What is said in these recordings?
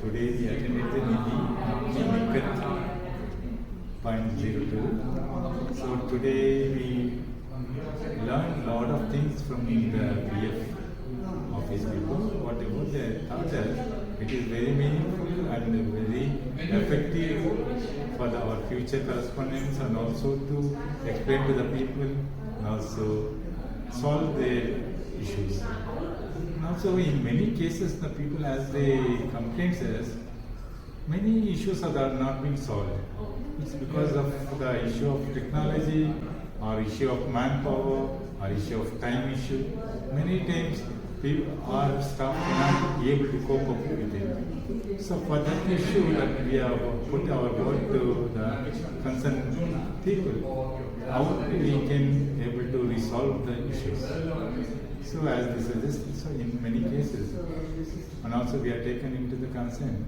today we attended the Nidhi point zero two. So today we learned a lot of things from the BF office people. Whatever they taught it is very meaningful and very effective for the, our future correspondence and also to explain to the people also solve their issues. Also in many cases the people as they complain says many issues are not being solved. It's because of the issue of technology or issue of manpower or issue of time issue. Many times people our staff cannot be able to cope up with it. So for that issue that we have put our word to the concerned people, how we can able to resolve the issues. So as they suggest, so in many cases, and also we are taken into the concern.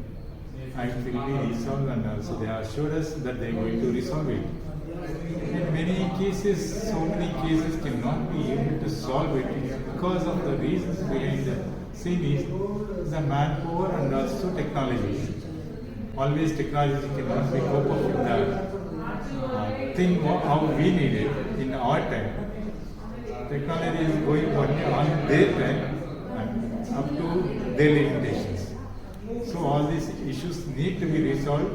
I will be resolved and also they assured us that they are going to resolve it. In many cases, so many cases cannot be able to solve it because of the reasons behind the scene is the manpower and also technology. Always technology cannot be cope up with the uh, thing how we need it in our time. The technology is going only on their time and up to their limitations. So all these issues need to be resolved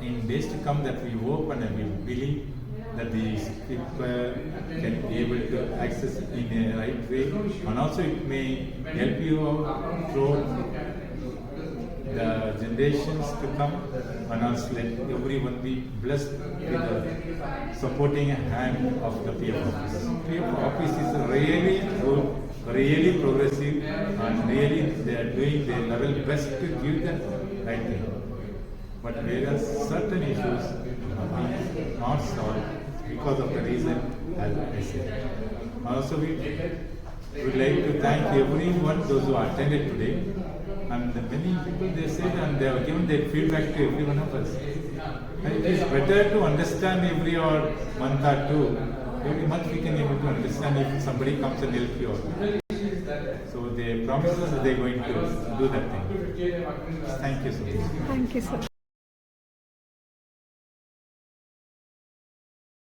in days to come that we hope and we believe that these people can be able to access in a right way and also it may help you out the generations to come and also let everyone be blessed with the supporting hand of the PF office. PF office is really good, really progressive and really they are doing their level best to give the right thing. But whereas certain issues are not solved because of the reason as I said. Also we would like to thank everyone those who attended today and the many people they have given their feedback to every one of us. It is better to understand every or month or two. Every month we can able to understand if somebody comes and help you. So they promise us that they are going to do that thing. Thank you so much. Thank you, sir.